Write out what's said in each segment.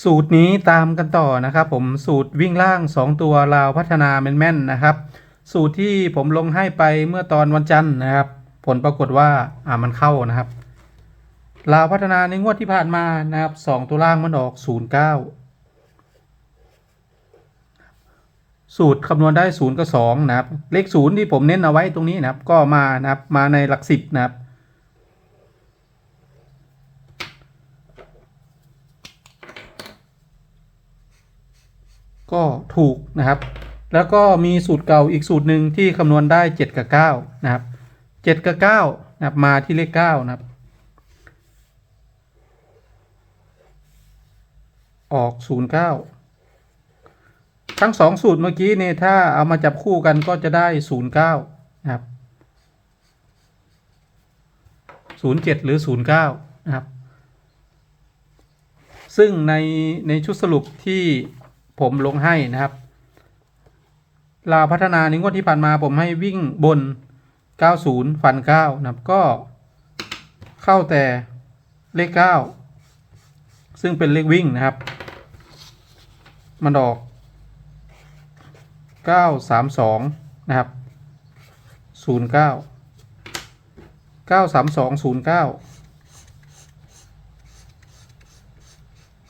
สูตรนี้ตามกันต่อนะครับ ผมสูตรวิ่งล่าง 2 ตัวลาวพัฒนาแม่นๆนะครับ สูตรที่ผมลงให้ไปเมื่อตอนวันจันทร์นะครับ ผลปรากฏว่าอ่ามันเข้านะครับลาวพัฒนาในงวดที่ผ่านมานะครับสองตัวล่างมันออก 09 สูตรคำนวณได้0กับ2นะครับ เลข 0 ที่ผมเน้นเอาไว้ตรงนี้นะครับ ก็มานะครับมาในหลักสิบนะครับ ก็ถูกนะครับ แล้วก็มีสูตรเก่าอีกสูตรหนึ่งที่คำนวณได้ 7 กับ 9 นะครับ 7 กับ9นะครับมาที่เลข9นะครับ ออก 09 ทั้งสองสูตรเมื่อกี้เนี่ยถ้าเอามาจับคู่กันก็จะได้ 09 นะครับ 07 หรือ 09 นะครับซึ่งในในชุดสรุปที่ ผมลงให้นะครับลาวพัฒนาในงวดที่ผ่านมาผมให้วิ่งบน 90 ฟัน 9 นะครับก็เข้าแต่เลข 9 ซึ่งเป็นเลขวิ่งนะครับ มันออก 932 นะครับ 09 932 09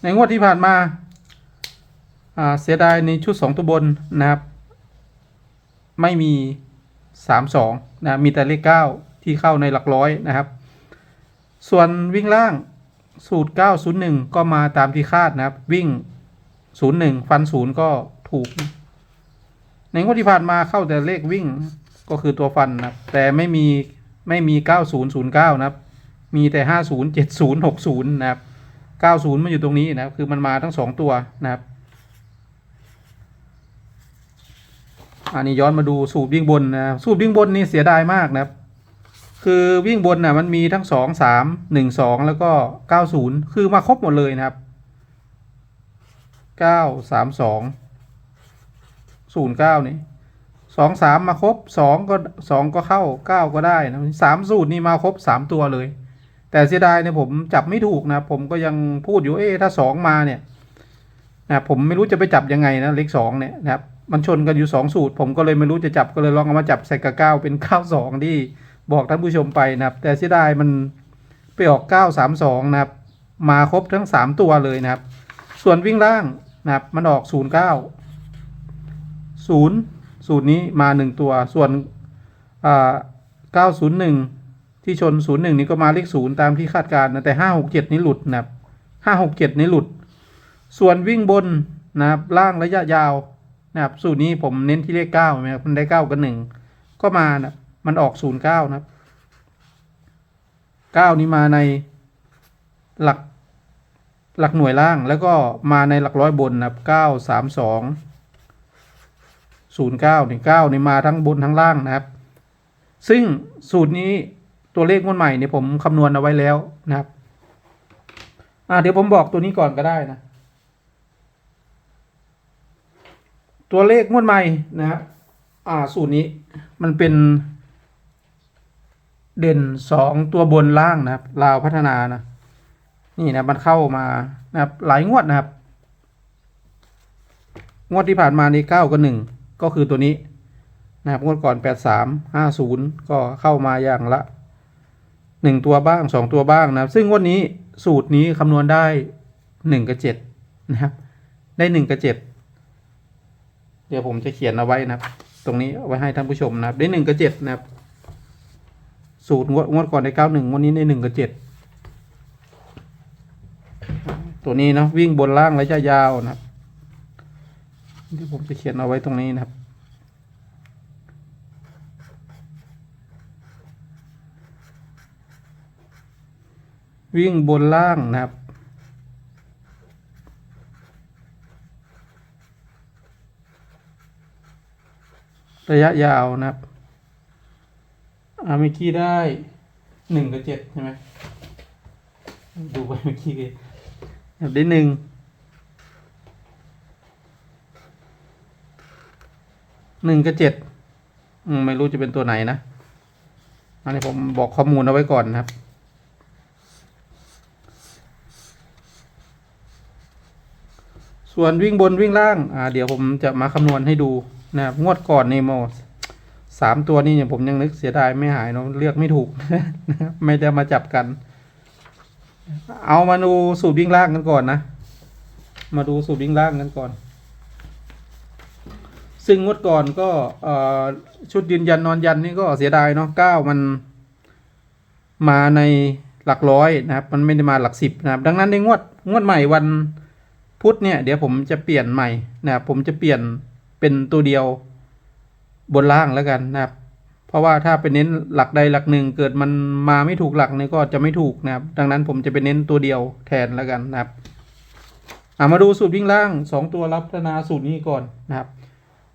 ในงวดที่ผ่านมาอ่า เสียดายในชุด 2 ตัวบนนะครับ ไม่มี 32 นะ มีแต่เลข 9 ที่เข้าในหลักร้อยนะครับ ส่วนวิ่งล่างสูตร 901 ก็มาตามที่คาดนะครับ วิ่ง 01 ฟัน 0 ก็ถูก ในงวดที่ผ่านมาเข้าแต่เลขวิ่งก็คือตัวฟันนะครับ แต่ไม่มีไม่มี 9009 นะครับ มีแต่ 50 70 60 นะครับ 90 มันอยู่ตรงนี้นะครับ คือมันมาทั้ง 2 ตัวนะครับ อันนี้ย้อนมาดูสูตรวิ่งบนนะสูตรวิ่งบนนี่เสียดายมากนะครับ คือวิ่งบนน่ะมันมีทั้งสองสามหนึ่งสองแล้วก็เก้าศูนย์คือมาครบหมดเลยนะครับเก้าสามสองศูนย์เก้านี่สองสามมาครบสองก็สองก็เข้าเก้าก็ได้นะสามสูตรนี่มาครบสามตัวเลย แต่เสียดายเนี่ยผมจับไม่ถูกนะผมก็ยังพูดอยู่เอ๊ะถ้าสองมาเนี่ยนะผมไม่รู้จะไปจับยังไงนะเลขสองเนี่ยนะครับ มันชนกันอยู่สองสูตร ผมก็เลยไม่รู้จะจับก็เลยลองเอามาจับใส่กับเก้าเป็นเก้าสองที่บอกท่านผู้ชมไปนะครับ แต่เสียดายมันไปออกเก้าสามสองนะครับ มาครบทั้งสามตัวเลยนะครับ ส่วนวิ่งล่างนะครับมันออกศูนย์เก้าศูนย์สูตรนี้มาหนึ่งตัว ส่วนอ่าเก้าศูนย์หนึ่งที่ชนศูนย์หนึ่งนี้ก็มาเลขศูนย์ตามที่คาดการณ์นะแต่ห้าหกเจ็ดนี้หลุดนะครับห้าหกเจ็ดนี้หลุด ส่วนวิ่งบนนะครับล่างระยะยาว นะครับสูตรนี้ผมเน้นที่เลขเก้าไหมครับมันได้เก้ากับหนึ่งก็มานะมันออกศูนย์เก้านะครับเก้านี้มาในหลักหลักหน่วยล่างแล้วก็มาในหลักร้อยบนนะครับเก้าสามสองศูนย์เก้านี่เก้านี่มาทั้งบนทั้งล่างนะครับ ซึ่งสูตรนี้ตัวเลขงวดใหม่เนี่ยผมคำนวณเอาไว้แล้วนะครับ อ่าเดี๋ยวผมบอกตัวนี้ก่อนก็ได้นะ ตัวเลขงวดใหม่นะครับอ่าสูตรนี้มันเป็นเด่นสองตัวบนล่างนะครับลาวพัฒนานะนี่นะมันเข้ามานะครับหลายงวดนะครับ งวดที่ผ่านมานี่เก้ากับหนึ่งก็คือตัวนี้นะครับงวดก่อนแปดสามห้าศูนย์ก็เข้ามาอย่างละหนึ่งตัวบ้างสองตัวบ้างนะครับ ซึ่งงวดนี้สูตรนี้คำนวณได้หนึ่งกับเจ็ดนะครับ ได้หนึ่งกับเจ็ด ดี๋ยวผมจะเขียนเอาไว้นะครับ ตรงนี้ไว้ให้ท่านผู้ชมนะครับ ได้หนึ่งกับเจ็ดนะครับ สูตรงวดงวดก่อนได้เก้าหนึ่งวันนี้ได้หนึ่งกับเจ็ดตัวนี้เนาะวิ่งบนล่างระยะยาวนะครับเดี๋ยวผมจะเขียนเอาไว้ตรงนี้นะครับ วิ่งบนล่างนะครับ ระยะยาวนะครับอาเมกี้ได้หนึ่งกับเจ็ดใช่ไหมดูไปเมื่อกี้ได้หนึ่งหนึ่งกับเจ็ดไม่รู้จะเป็นตัวไหนนะอันนี้ผมบอกข้อมูลเอาไว้ก่อนนะครับ ส่วนวิ่งบนวิ่งล่าง อ่า เดี๋ยวผมจะมาคำนวณให้ดู นะครับงวดก่อนนี่โมสามตัวนี้เนี่ยผมยังนึกเสียดายไม่หายเนาะเลือกไม่ถูกนะครับไม่ได้มาจับกัน เอามาดูสูตรวิ่งล่างกันก่อนนะ มาดูสูตรวิ่งล่างกันก่อน ซึ่งงวดก่อนก็ชุดยืนยันนอนยันนี่ก็เสียดายเนาะเก้ามันมาในหลักร้อยนะครับ มันไม่ได้มาหลักสิบนะครับ ดังนั้นในงวดงวดใหม่วันพุธเนี่ย เดี๋ยวผมจะเปลี่ยนใหม่นะครับผมจะเปลี่ยน เป็นตัวเดียวบนล่างแล้วกันนะครับ เพราะว่าถ้าไปเน้นหลักใดหลักหนึ่ง เกิดมันมาไม่ถูกหลักเนี่ยก็จะไม่ถูกนะครับ ดังนั้นผมจะไปเน้นตัวเดียวแทนแล้วกันนะครับามาดูสูตรวิ่งล่างสองตัวรับพัฒนาสูตรนี้ก่อนนะครับ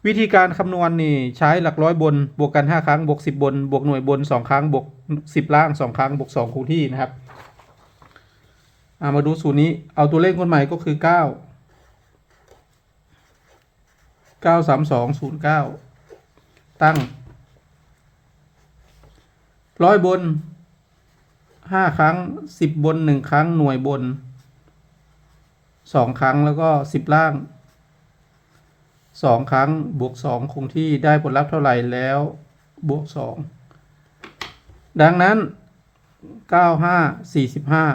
วิธีการคำนวณนี่ใช้หลักร้อยบน บวกกันห้าครั้งบวกสิบบน บวกหน่วยบนสองครั้งบวกสิบล่างสองครั้งบวกสองคงที่นะครับามาดูสูตรนี้เอาตัวเลขคนใหม่ก็คือเก้า เก้าสามสองศูนย์เก้าตั้งร้อยบนห้าครั้งสิบบนหนึ่งครั้งหน่วยบนสองครั้งแล้วก็สิบล่างสองครั้งบวกสองคงที่ได้ผลลัพธ์เท่าไหร่แล้วบวกสองดังนั้นเก้าห้าสี่สิบห้า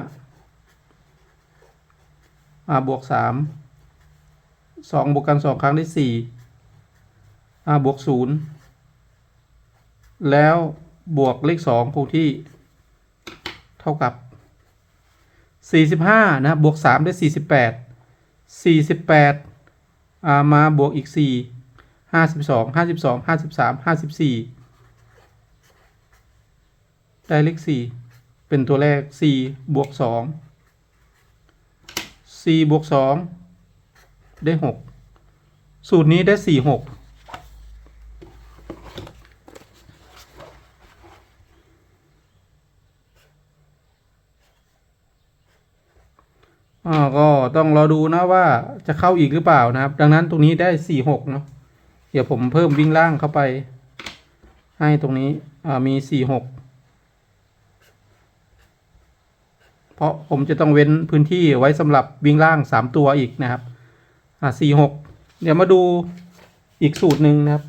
อ่าบวกสามสองบวกกันสองครั้งได้สี่ อ่าบวกศูนย์แล้วบวกเลขสองคงที่ เท่ากับสี่สิบห้านะบวกสามได้สี่สิบแปดสี่สิบแปดอ่ามาบวกอีกสี่ห้าสิบสองห้าสิบสองห้าสิบสามห้าสิบสี่ได้เลขสี่เป็นตัวแรกสี่บวกสองสี่บวกสองได้หกสูตรนี้ได้สี่หก อ่าก็ต้องรอดูนะว่าจะเข้าอีกหรือเปล่านะครับ ดังนั้นตรงนี้ได้สี่หกเนาะเดี๋ยวผมเพิ่มวิ่งล่างเข้าไป ให้ตรงนี้อ่ามีสี่หกเพราะผมจะต้องเว้นพื้นที่ไว้สำหรับวิ่งล่างสามตัวอีกนะครับ อ่าสี่หกเดี๋ยวมาดูอีกสูตรหนึ่งนะครับ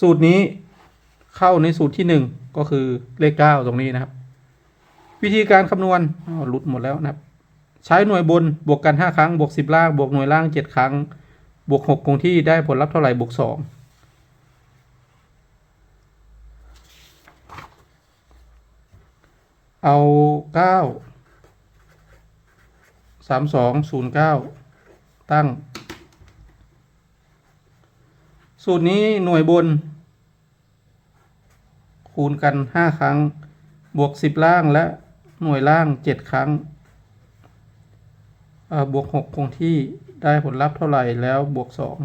สูตรนี้เข้าในสูตรที่หนึ่งก็คือเลขเก้าตรงนี้นะครับ วิธีการคำนวณหลุดหมดแล้วนะครับ ใช้หน่วยบนบวกกันห้าครั้ง บวกสิบล่าง บวกหน่วยล่างเจ็ดครั้ง บวกหกคงที่ได้ผลลัพธ์เท่าไหร่ บวกสองเอาเก้าสามสองศูนย์เก้าตั้ง สูตรนี้หน่วยบน คูณกันห้าครั้ง บวกสิบล่างและ หน่วยล่างเจ็ดครั้งบวกหกคงที่ได้ผลลัพธ์เท่าไหร่แล้วบวกสอง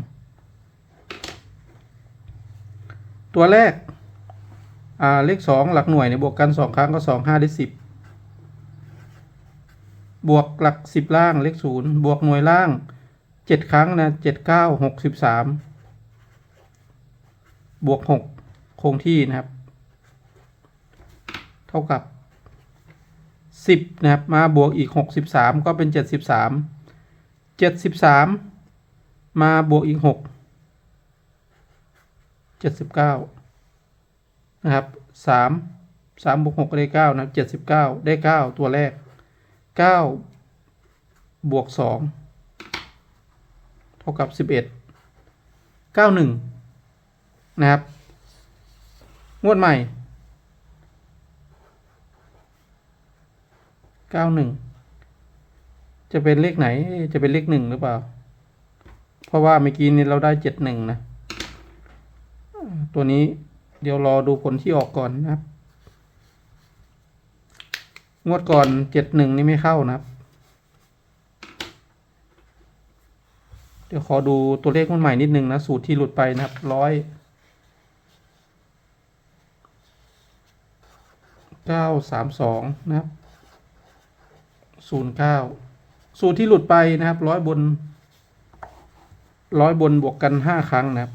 ตัวแรกเลขสองหลักหน่วยเนี่ยบวกกันสองครั้งก็สองห้าได้สิบบวกหลักสิบล่างเลขศูนย์บวกหน่วยล่างเจ็ดครั้งนะเจ็ดเก้าหกสิบสามบวกหกคงที่นะครับ เท่ากับ สิบนะครับ มาบวกอีกหกสิบสามก็เป็นเจ็ดสิบสามเจ็ดสิบสามมาบวกอีกหกเจ็ดสิบเก้านะครับสามสามบวกหกได้เก้านะครับเจ็ดสิบเก้าได้เก้าตัวแรกเก้าบวกสองเท่ากับสิบเอ็ดเก้าหนึ่งนะครับ งวดใหม่ เก้าหนึ่งจะเป็นเลขไหนจะเป็นเลขหนึ่งหรือเปล่า เพราะว่าเมื่อกี้นี้เราได้เจ็ดหนึ่งนะตัวนี้เดี๋ยวรอดูผลที่ออกก่อนนะครับ งวดก่อนเจ็ดหนึ่งนี่ไม่เข้านะครับ เดี๋ยวขอดูตัวเลขมันใหม่นิดนึงนะ สูตรที่หลุดไปนะครับร้อยเก้าสามสองนะครับ ศูนย์เก้าสูตรที่หลุดไปนะครับร้อยบนร้อยบนบวกกันห้าครั้งนะครับ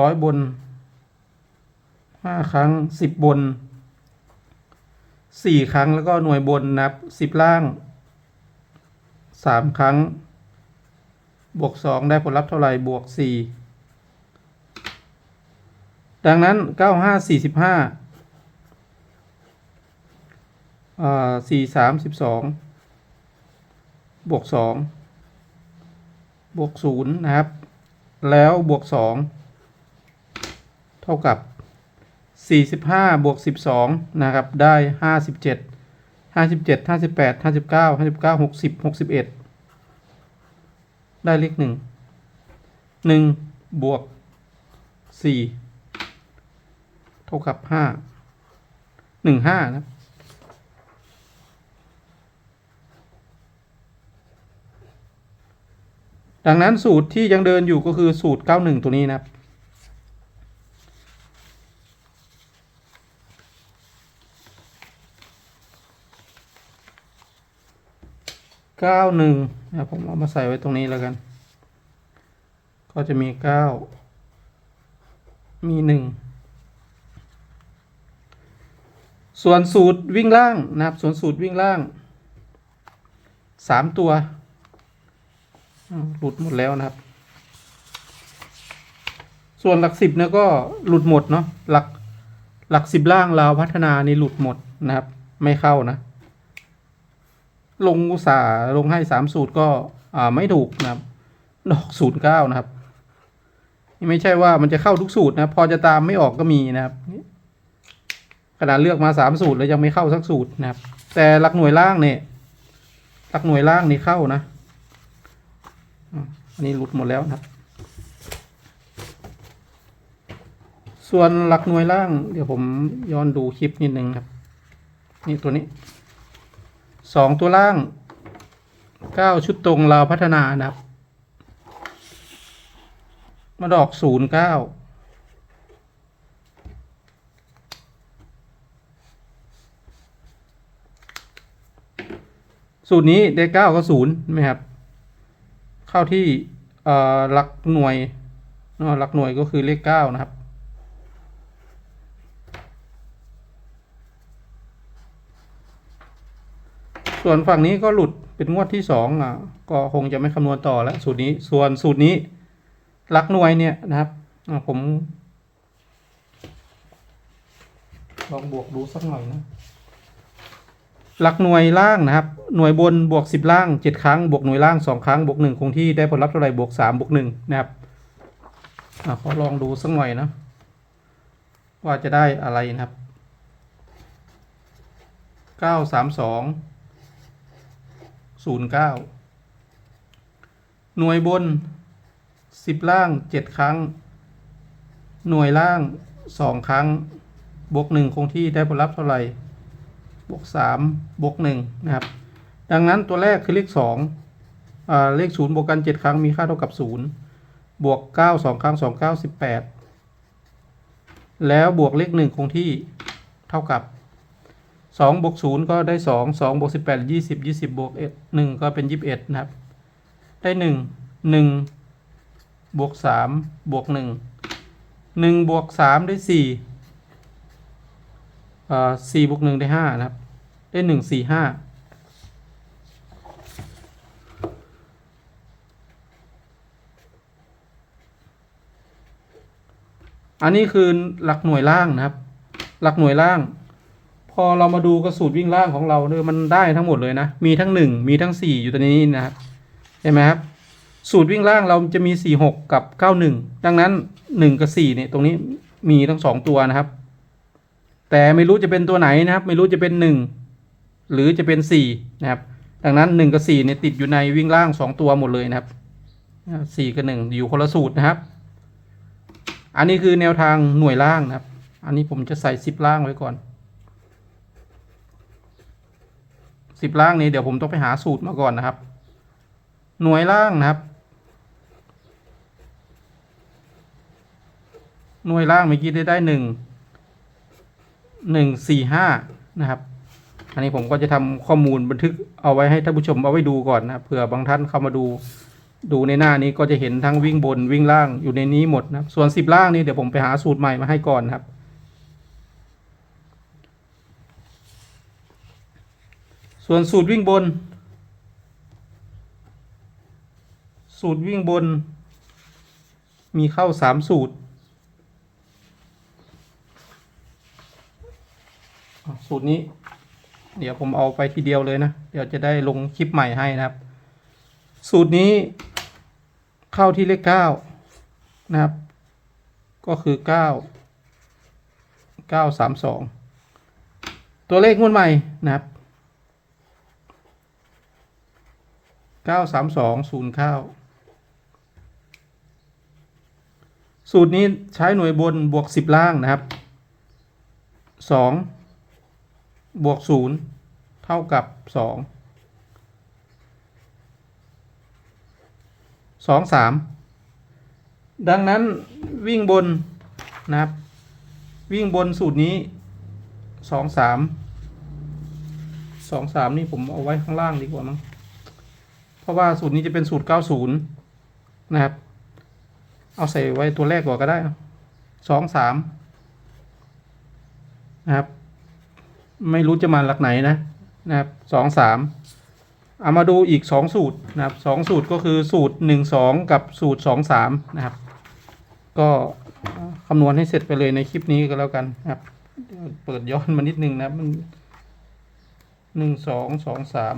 ร้อยบนห้าครั้งสิบบนสี่ครั้งแล้วก็หน่วยบนนับสิบล่างสามครั้ง บวกสองได้ผลลัพธ์เท่าไหร่บวกสี่ดังนั้นเก้าห้าสี่สิบห้า สี่สามสิบสองบวกสองบวกศูนย์นะครับ แล้วบวกสองเท่ากับสี่สิบห้าบวกสิบสองนะครับได้ห้าสิบเจ็ดห้าสิบเจ็ดห้าสิบแปดห้าสิบเก้าห้าสิบเก้าหกสิบหกสิบเอ็ดได้เลขหนึ่งหนึ่งบวกสี่เท่ากับห้าหนึ่งห้านะครับ ดังนั้นสูตรที่ยังเดินอยู่ก็คือสูตร 91 ตัวนี้นะครับเก้าหนึ่งนะผมเอามาใส่ไว้ตรงนี้แล้วกัน ก็จะมีเก้ามีหนึ่งส่วนสูตรวิ่งล่างนะครับ ส่วนสูตรวิ่งล่างสามตัว หลุดหมดแล้วนะครับ ส่วนหลักสิบเนี่ยก็หลุดหมดเนาะหลักหลักสิบล่างเราวพัฒนานี่หลุดหมดนะครับ ไม่เข้านะ ลงอุตสาลงให้สามสูตรก็อ่าไม่ถูกนะครับ ดอกศูนย์เก้านะครับนี่ไม่ใช่ว่ามันจะเข้าทุกสูตรนะ พอจะตามไม่ออกก็มีนะครับขนาดเลือกมาสามสูตรแล้วยังไม่เข้าสักสูตรนะครับ แต่หลักหน่วยล่างเนี่ยหลักหน่วยล่างนี่เข้านะ อันนี้หลุดหมดแล้วนะครับส่วนหลักหน่วยล่าง เดี๋ยวผมย้อนดูคลิปนิดนึงครับ นี่ตัวนี้สองตัวล่างเก้าชุดตรงเราพัฒนานะครับมาดอกศูนย์เก้าสูตรนี้ได้เก้าก็ศูนย์ไหมครับ เข้าที่หลักหน่วยหลักหน่วยก็คือเลขเก้านะครับ ส่วนฝั่งนี้ก็หลุดเป็นงวดที่สองอะก็คงจะไม่คำนวณต่อแล้วสูตรนี้ส่วนสูตรนี้หลักหน่วยเนี่ยนะครับผมลองบวกดูสักหน่อยนะ หลักหน่วยล่างนะครับ หน่วยบนบวกสิบล่างเจ็ดครั้ง บวกหน่วยล่างสองครั้ง บวกหนึ่งคงที่ได้ผลลัพธ์เท่าไหร่บวกสามบวกหนึ่งนะครับอขอลองดูสักหน่อยนะ ว่าจะได้อะไรนะครับเก้าสามสองศูนย์เก้าหน่วยบนสิบล่างเจ็ดครั้ง หน่วยล่างสองครั้ง บวกหนึ่งคงที่ได้ผลลัพธ์เท่าไหร่ บวกสามบวกหนึ่งนะครับ ดังนั้นตัวแรกคือเลขสองอ่าเลขศูนย์บวกกันเจ็ดครั้งมีค่าเท่ากับศูนย์บวกเก้าสองครั้งสองเก้าสิบแปดแล้วบวกเลขหนึ่งคงที่เท่ากับสองบวกศูนย์ก็ได้สองสองบวกสิบแปดยี่สิบยี่สิบบวกเอ็ดหนึ่งก็เป็นยี่สิบเอ็ดนะครับ ได้หนึ่งหนึ่งบวกสามบวกหนึ่งหนึ่งบวกสามได้สี่ อ่าสี่บวกหนึ่งได้ห้านะครับ ได้หนึ่งสี่ห้าอันนี้คือหลักหน่วยล่างนะครับ หลักหน่วยล่าง พอเรามาดูกระสูตรวิ่งล่างของเราเนี่ยมันได้ทั้งหมดเลยนะ มีทั้งหนึ่งมีทั้งสี่อยู่ตัวนี้นะครับเห็นไหมครับ สูตรวิ่งล่างเราจะมีสี่หกกับเก้าหนึ่งดังนั้นหนึ่งกับสี่เนี่ยตรงนี้มีทั้งสองตัวนะครับ แต่ไม่รู้จะเป็นตัวไหนนะครับ ไม่รู้จะเป็นหนึ่งหรือจะเป็นสี่นะครับ ดังนั้นหนึ่งกับสี่เนี่ยติดอยู่ในวิ่งล่างสองตัวหมดเลยนะครับสี่กับหนึ่งอยู่คนละสูตรนะครับ อันนี้คือแนวทางหน่วยล่างนะครับ อันนี้ผมจะใส่ซิปล่างไว้ก่อนสิบล่างนี้เดี๋ยวผมต้องไปหาสูตรมาก่อนนะครับ หน่วยล่างนะครับ หน่วยล่างเมื่อกี้ได้ได้ห หนึ่งสี่ห้านะครับ อันนี้ผมก็จะทำข้อมูลบันทึกเอาไว้ให้ท่านผู้ชมเอาไว้ดูก่อนนะเผื่อบางท่านเข้ามาดู ดูในหน้านี้ก็จะเห็นทั้งวิ่งบนวิ่งล่างอยู่ในนี้หมดนะส่วนสิบล่างนี้เดี๋ยวผมไปหาสูตรใหม่มาให้ก่อนครับส่วนสูตรวิ่งบน สูตรวิ่งบน มีเข้าสามสูตรอะ สูตรนี้ เดี๋ยวผมเอาไปทีเดียวเลยนะ เดี๋ยวจะได้ลงคลิปใหม่ให้นะครับ สูตรนี้เข้าที่เลขเก้านะครับ ก็คือเก้าเก้าสามสองตัวเลขงวดใหม่นะครับเก้าสามสองศูนย์เก้าสูตรนี้ใช้หน่วยบนบวกสิบล่างนะครับสอง บวกศูนย์เท่ากับสองสองสามดังนั้นวิ่งบนนะครับ วิ่งบนสูตรนี้สองสามสองสามนี่ผมเอาไว้ข้างล่างดีกว่ามั้งเพราะว่าสูตรนี้จะเป็นสูตรเก้าศูนย์นะครับ เอาใส่ไว้ตัวแรกก่อนก็ได้สองสามนะครับ ไม่รู้จะมาหลักไหนนะนะครับสองสามเอามาดูอีกสองสูตรนะครับสองสูตรก็คือสูตรหนึ่งสองกับสูตรสองสามนะครับ ก็คำนวณให้เสร็จไปเลยในคลิปนี้ก็แล้วกันนะครับ เปิดย้อนมานิดนึงนะมันหนึ่งสองสองสาม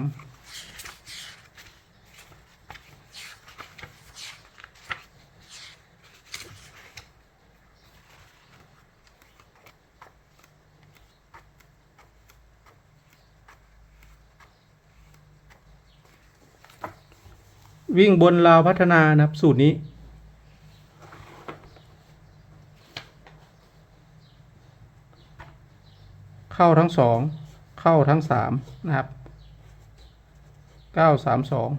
วิ่งบนราวพัฒนานะครับ สูตรนี้ เข้าทั้งสองเข้าทั้งสามนะครับเก้าสามสอง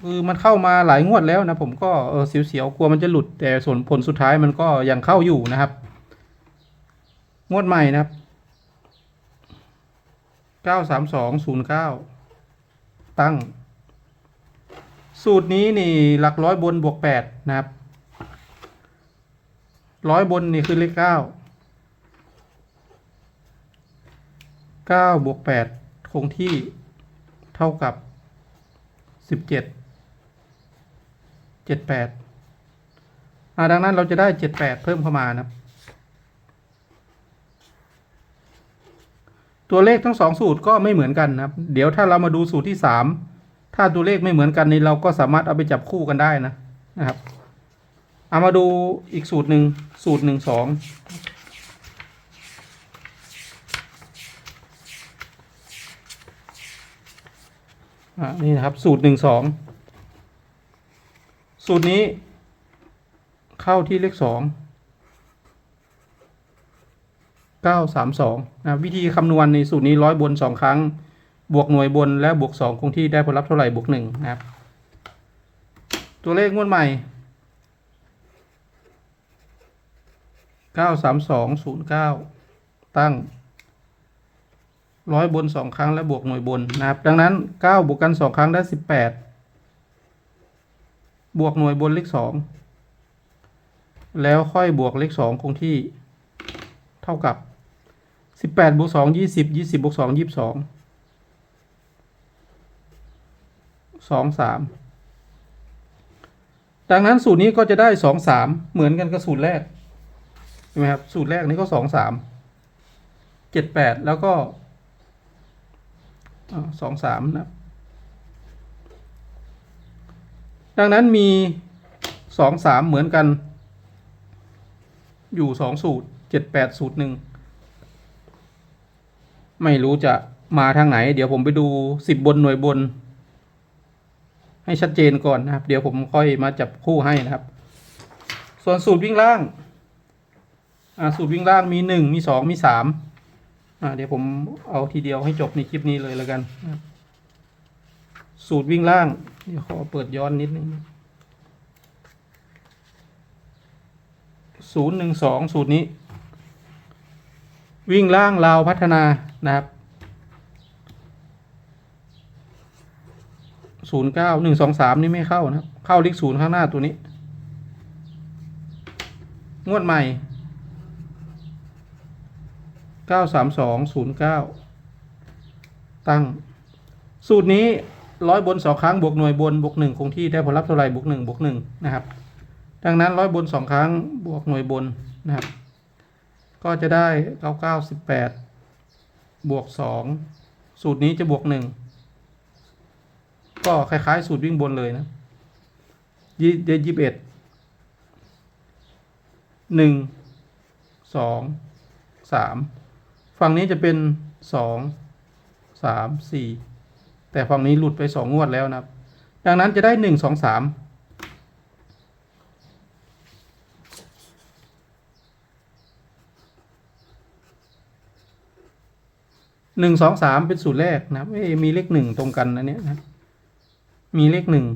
คือมันเข้ามาหลายงวดแล้วนะผมก็เออเสียวๆกลัวมันจะหลุด แต่ส่วนผลสุดท้ายมันก็ยังเข้าอยู่นะครับ งวดใหม่นะครับเก้าสามสองศูนย์เก้าตั้ง สูตรนี้นี่หลักร้อยบนบวกแปดนะครับร้อยบนนี่คือเลขเก้าเก้าบวกแปดคงที่เท่ากับสิบเจ็ดเจ็ดแปดดังนั้นเราจะได้เจ็ดแปดเพิ่มเข้ามานะครับ ตัวเลขทั้งสองสูตรก็ไม่เหมือนกันนะครับ เดี๋ยวถ้าเรามาดูสูตรที่สาม ถ้าตัวเลขไม่เหมือนกันนี่เราก็สามารถเอาไปจับคู่กันได้นะนะครับ เอามาดูอีกสูตรหนึ่งสูตรหนึ่งสองอ่านี่นะครับ สูตรหนึ่งสองสูตรนี้เข้าที่เลขสองเก้าสามสองนะวิธีคำนวณในสูตรนี้ร้อยบนสองครั้ง บวกหน่วยบนและบวก 2 คงที่ได้ผลลัพธ์เท่าไหร่บวก1นะครับ ตัวเลขงวดใหม่ 93209 ตั้งร้อยบน 2 ครั้งและบวกหน่วยบนนะครับ ดังนั้น 9 บวกกัน 2 ครั้งได้ 18 บวกหน่วยบนเลข 2 แล้วค่อยบวกเลข 2 คงที่เท่ากับ 18บวก2 20 20บวก2 22 สองสามดังนั้นสูตรนี้ก็จะได้สองสามเหมือนกันกับสูตรแรกใช่ไหมครับสูตรแรกนี้ก็สองสามเจ็ดแปดแล้วก็สองสามนะครับดังนั้นมีสองสามเหมือนกัน อยู่สองสูตรเจ็ดแปดสูตรหนึ่งไม่รู้จะมาทางไหน เดี๋ยวผมไปดูสิบบนหน่วยบน ให้ชัดเจนก่อนนะครับ เดี๋ยวผมค่อยมาจับคู่ให้นะครับ ส่วนสูตรวิ่งล่างอ่าสูตรวิ่งล่างมีหนึ่งมีสองมีสามอ่าเดี๋ยวผมเอาทีเดียวให้จบในคลิปนี้เลยแล้วกันนะครับสูตรวิ่งล่างเดี๋ยวขอเปิดย้อนนิดนึงศูนย์หนึ่งสองสูตรนี้ วิ่งล่างลาวพัฒนานะครับ ศูนย์เก้าหนึ่งสองสามนี่ไม่เข้านะครับ เข้าเลขศูนย์ข้างหน้าตัวนี้ งวดใหม่เก้าสามสองศูนย์เก้าตั้ง สูตรนี้ร้อยบนสองครั้งบวกหน่วยบนบวกหนึ่งคงที่ได้ผลลัพธ์เท่าไหร่บวกหนึ่งบวกหนึ่งนะครับ ดังนั้นร้อยบนสองครั้งบวกหน่วยบนนะครับ ก็จะได้เก้าเก้าสิบแปดบวกสองสูตรนี้จะบวกหนึ่ง ก็คล้ายๆ สูตรวิ่งบนเลยนะยี่เดยี่สิบเอ็ดหนึ่งสองสามฝั่งนี้จะเป็นสองสามสี่แต่ฝั่งนี้หลุดไปสองงวดแล้วนะครับ ดังนั้นจะได้หนึ่งสองสามหนึ่งสองสามเป็นสูตรแรกนะครับมีเลขหนึ่งตรงกันนะเนี่ยนะ มีเลขหนึ่ง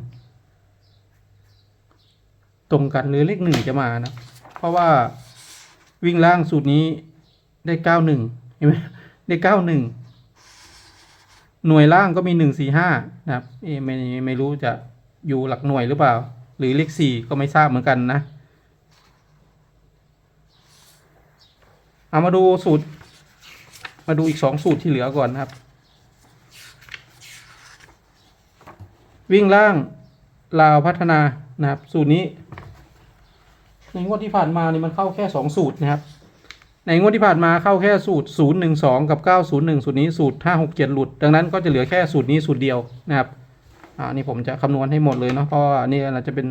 ตรงกันหรือเลขหนึ่งจะมานะ เพราะว่าวิ่งล่างสูตรนี้ได้เก้าหนึ่งเห็นไหมได้เก้าหนึ่งหน่วยล่างก็มีหนึ่งสี่ห้านะครับไม่ไม่รู้จะอยู่หลักหน่วยหรือเปล่า หรือเลขสี่ก็ไม่ทราบเหมือนกันนะเอามาดูสูตร มาดูอีกสองสูตรที่เหลือก่อนนะครับ วิ่งล่างลาวพัฒนานะครับ สูตรนี้ ในงวดที่ผ่านมานี่มันเข้าแค่สองสูตรนะครับ ในงวดที่ผ่านมาเข้าแค่สูตรศูนย์หนึ่งสองกับเก้าศูนย์หนึ่งสูตรนี้สูตรห้าหกเจ็ดหลุด ดังนั้นก็จะเหลือแค่สูตรนี้สูตรเดียวนะครับอ่านี่ผมจะคำนวณให้หมดเลยเนาะเพราะนี่เราจะเป็น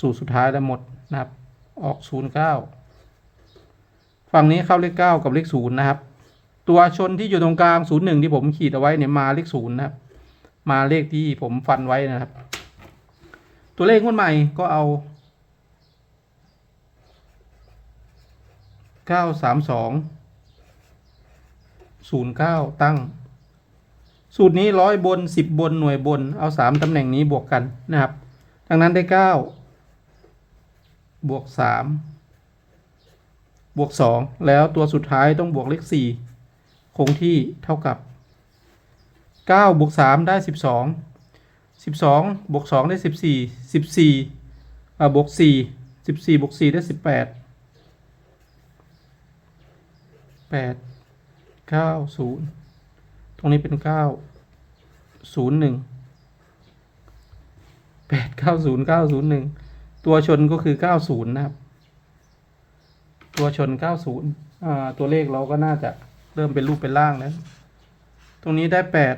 สูตรสุดท้ายแล้วหมดนะครับ ออกศูนย์เก้าฝั่งนี้เข้าเลขเก้ากับเลขศูนย์นะครับ ตัวชนที่อยู่ตรงกลางศูนย์หนึ่งที่ผมขีดเอาไว้เนี่ยมาเลขศูนย์นะครับ มาเลขที่ผมฟันไว้นะครับ ตัวเลขงวดใหม่ก็เอาเก้าสามสองศูนย์เก้าตั้ง สูตรนี้ร้อยบนสิบบนหน่วยบนเอาสามตำแหน่งนี้บวกกันนะครับ ดังนั้นได้เก้าบวกสามบวกสองแล้วตัวสุดท้ายต้องบวกเลขสี่คงที่เท่ากับ เก้าบวกสามได้สิบสองสิบสองบวกสองได้สิบสี่สิบสี่อ่าบวกสี่สิบสี่บวกสี่ได้สิบแปดแปดเก้าศูนย์ตรงนี้เป็นเก้าศูนย์หนึ่งแปดเก้าศูนย์เก้าศูนย์หนึ่งตัวชนก็คือเก้าศูนย์นะครับ ตัวชนเก้าศูนย์อ่าตัวเลขเราก็น่าจะเริ่มเป็นรูปเป็นร่างแล้ว ตรงนี้ได้แปด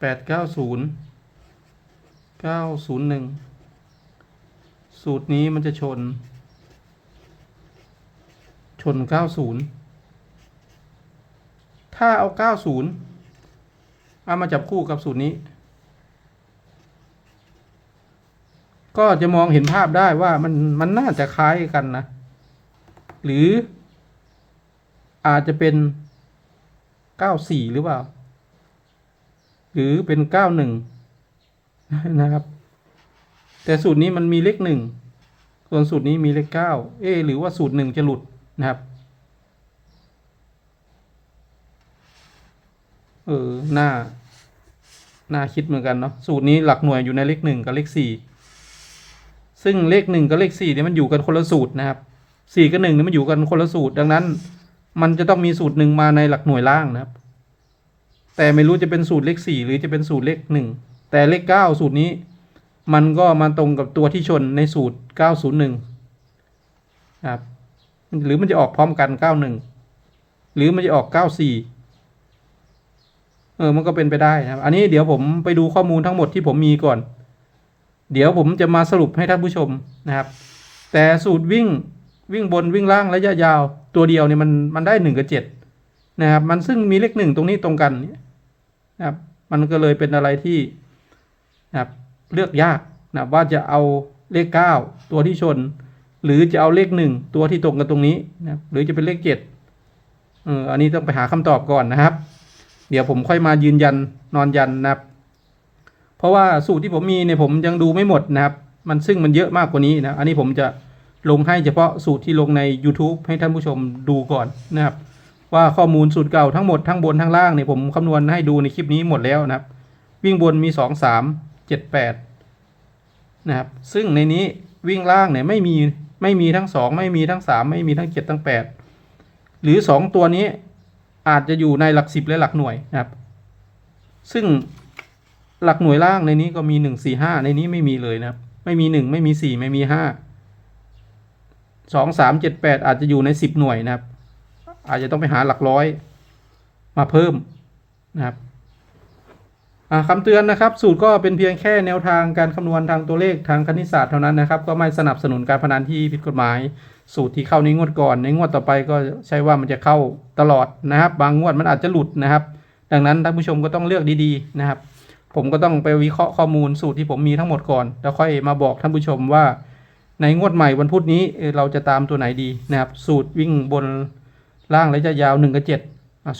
แปดเก้าศูนย์เก้าศูนย์หนึ่งสูตรนี้มันจะชน ชนเก้าศูนย์ถ้าเอาเก้าศูนย์เอามาจับคู่กับสูตรนี้ ก็จะมองเห็นภาพได้ว่ามันมันน่าจะคล้ายกันนะ หรืออาจจะเป็นเก้าสี่หรือเปล่า หรือเป็นเก้าหนึ่งนะครับ แต่สูตรนี้มันมีเลขหนึ่งส่วนสูตรนี้มีเลขเก้าเอหรือว่าสูตรหนึ่งจะหลุดนะครับ เออหน่าน่าคิดเหมือนกันเนาะสูตรนี้หลักหน่วยอยู่ในเลขหนึ่งกับเลขสี่ซึ่งเลขหนึ่งกับเลขสี่เนี่ยมันอยู่กันคนละสูตรนะครับสี่กับหนึ่งเนี่ยมันอยู่กันคนละสูตร ดังนั้น มันจะต้องมีสูตรหนึ่งมาในหลักหน่วยล่างนะครับ แต่ไม่รู้จะเป็นสูตรเลขสี่หรือจะเป็นสูตรเลขหนึ่งแต่เลขเก้าสูตรนี้ มันก็มาตรงกับตัวที่ชนในสูตรเก้าศูนย์หนึ่งครับหรือมันจะออกพร้อมกันเก้าหนึ่งหรือมันจะออกเก้าสี่เออมันก็เป็นไปได้นะครับ อันนี้เดี๋ยวผมไปดูข้อมูลทั้งหมดที่ผมมีก่อน เดี๋ยวผมจะมาสรุปให้ท่านผู้ชมนะครับ แต่สูตรวิ่งวิ่งบนวิ่งล่างระยะยาว ตัวเดียวเนี่ยมันมันได้หนึ่งกับเจ็ด นะครับ มันซึ่งมีเลขหนึ่งตรงนี้ตรงกันนี่นะครับ มันก็เลยเป็นอะไรที่นะครับเลือกยากนะว่าจะเอาเลขเก้าตัวที่ชน หรือจะเอาเลขหนึ่งตัวที่ตรงกันตรงนี้นะหรือจะเป็นเลขเจ็ดเอออันนี้ต้องไปหาคำตอบก่อนนะครับ เดี๋ยวผมค่อยมายืนยันนอนยันนะครับ เพราะว่าสูตรที่ผมมีเนี่ยผมยังดูไม่หมดนะครับ มันซึ่งมันเยอะมากกว่านี้นะ อันนี้ผมจะลงให้เฉพาะสูตรที่ลงใน YouTube ให้ท่านผู้ชมดูก่อนนะครับ ว่าข้อมูลสูตรเก่าทั้งหมดทั้งบนทั้งล่างเนี่ยผมคำนวณให้ดูในคลิปนี้หมดแล้วนะครับ วิ่งบนมีสองสามเจ็ดแปดนะครับซึ่งในนี้วิ่งล่างเนี่ยไม่มีไม่มีทั้งสองไม่มีทั้งสามไม่มีทั้งเจ็ดทั้งแปดหรือสองตัวนี้อาจจะอยู่ในหลักสิบและหลักหน่วยนะครับ ซึ่งหลักหน่วยล่างในนี้ก็มีหนึ่งสี่ห้าในนี้ไม่มีเลยนะครับ ไม่มีหนึ่งไม่มีสี่ไม่มีห้าสองสามเจ็ดแปดอาจจะอยู่ในสิบหน่วยนะครับ อาจจะต้องไปหาหลักร้อยมาเพิ่มนะครับคำเตือนนะครับ สูตรก็เป็นเพียงแค่แนวทางการคำนวณทางตัวเลขทางคณิตศาสตร์เท่านั้นนะครับ ก็ไม่สนับสนุนการพนันที่ผิดกฎหมาย สูตรที่เข้าในงวดก่อน ในงวดต่อไปก็ใช่ว่ามันจะเข้าตลอดนะครับ บางงวดมันอาจจะหลุดนะครับ ดังนั้นท่านผู้ชมก็ต้องเลือกดีๆนะครับ ผมก็ต้องไปวิเคราะห์ข้อมูลสูตรที่ผมมีทั้งหมดก่อน แล้วค่อยมาบอกท่านผู้ชมว่า ในงวดใหม่วันพุธนี้เอ่อเราจะตามตัวไหนดีนะครับ สูตรวิ่งบน ล่างระยะยาวหนึ่งกับเจ็ด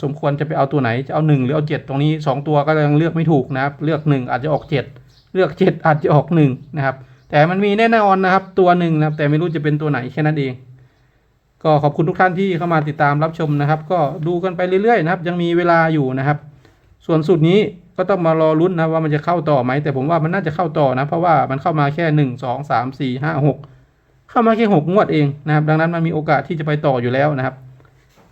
สมควรจะไปเอาตัวไหนจะเอาหนึ่งหรือเอาเจ็ดตรงนี้สองตัวก็ยังเลือกไม่ถูกนะครับ เลือกหนึ่งอาจจะออกเจ็ดเลือกเจ็ดอาจจะออกหนึ่งนะครับแต่มันมีแน่นอนนะครับตัวหนึ่งนะครับแต่ไม่รู้จะเป็นตัวไหนแค่นั้นเอง ก็ขอบคุณทุกท่านที่เข้ามาติดตามรับชมนะครับ ก็ดูกันไปเรื่อยๆนะครับ ยังมีเวลาอยู่นะครับ ส่วนสูตรนี้ก็ต้องมารอลุ้นนะว่ามันจะเข้าต่อไหมแต่ผมว่ามันน่าจะเข้าต่อนะ เพราะว่ามันเข้ามาแค่หนึ่งสองสามสี่ห้าหกเข้ามาแค่หกงวดเองนะครับ ดังนั้นมันมีโอกาสที่จะไปต่ออยู่แล้วนะครับ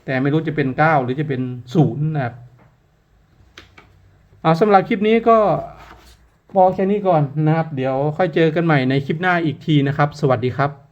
แต่ไม่รู้จะเป็นเก้าหรือจะเป็นศูนย์นะครับเอาสำหรับคลิปนี้ก็พอแค่นี้ก่อนนะครับ เดี๋ยวค่อยเจอกันใหม่ในคลิปหน้าอีกทีนะครับ สวัสดีครับ